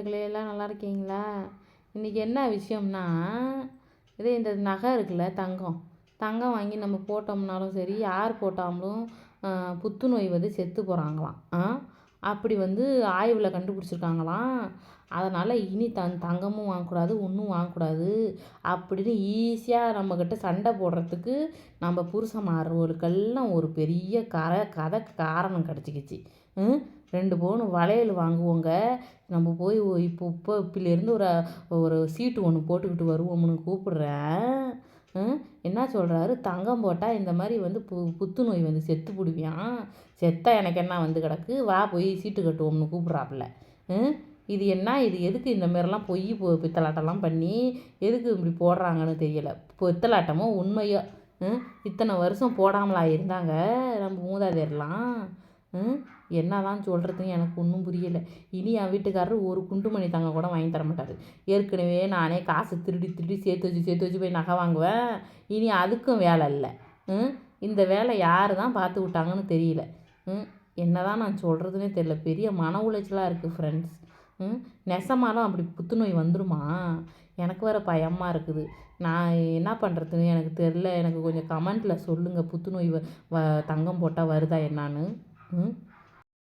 நேயர்களே எல்லாம் நல்லா இருக்கீங்களா? இன்றைக்கி என்ன விஷயம்னா இதே இந்த நகை இருக்குல்ல தங்கம். தங்கம் வாங்கி நம்ம போட்டோம்னாலும் சரி யார் போட்டாலும் புத்துநோய் வந்து செத்து போகிறாங்களாம் அப்படி வந்து ஆய்வில் கண்டுபிடிச்சிருக்காங்களாம். அதனால் இனி தன் தங்கமும் வாங்கக்கூடாது ஒன்றும் வாங்கக்கூடாது அப்படின்னு ஈஸியாக நம்மக்கிட்ட சண்டை போடுறதுக்கு நம்ம புருஷன்மார்களுக்கெல்லாம் ஒரு பெரிய கரை கதை காரணம் கிடச்சிக்கிச்சு. ரெண்டு பவுன் வளையல் வாங்குவோங்க. நம்ம போய் இப்போ இப்போ இப்போலேருந்து ஒரு ஒரு சீட்டு ஒன்று போட்டுக்கிட்டு வருவோம்னு கூப்பிட்றேன். என்ன சொல்கிறாரு தங்கம் போட்டால் இந்த மாதிரி வந்து பு புத்துநோய் வந்து செத்து பிடிவியான் செத்தா எனக்கு என்ன வந்து கிடக்கு? வா போய் சீட்டு கட்டுவோம்னு கூப்பிட்றாப்புல. இது என்ன? இது எதுக்கு இந்த மாரிலாம் பொய் போ பித்தலாட்டம்லாம் பண்ணி எதுக்கு இப்படி போடுறாங்கன்னு தெரியலை. பித்தலாட்டமோ உண்மையோ? இத்தனை வருஷம் போடாமலா இருந்தாங்க நம்ம மூதாதையர்லாம்? என்ன தான் சொல்கிறதுன்னு எனக்கு ஒன்றும் புரியலை. இனி என் வீட்டுக்காரர் ஒரு குண்டுமணி தங்கம் கூட வாங்கி தர மாட்டார். ஏற்கனவே நானே காசு திருடி திருடி சேர்த்து வச்சு சேர்த்து வச்சு போய் நகை வாங்குவேன். இனி அதுக்கும் வேலை இல்லை. இந்த வேலை யார் தான் பார்த்து விட்டாங்கன்னு தெரியல. என்ன தான் நான் சொல்கிறதுனே தெரியல. பெரிய மன உளைச்சலாக இருக்குது ஃப்ரெண்ட்ஸ் நெசமாலும் அப்படி புத்துநோய் வந்துடுமா எனக்கு வேறு பயமாக இருக்குது. நான் என்ன பண்ணுறதுன்னு எனக்கு தெரில எனக்கு கொஞ்சம் கமெண்ட்டில் சொல்லுங்கள் புத்துநோய் வ தங்கம் போட்டால் வருதா என்னான்னு. Hmm?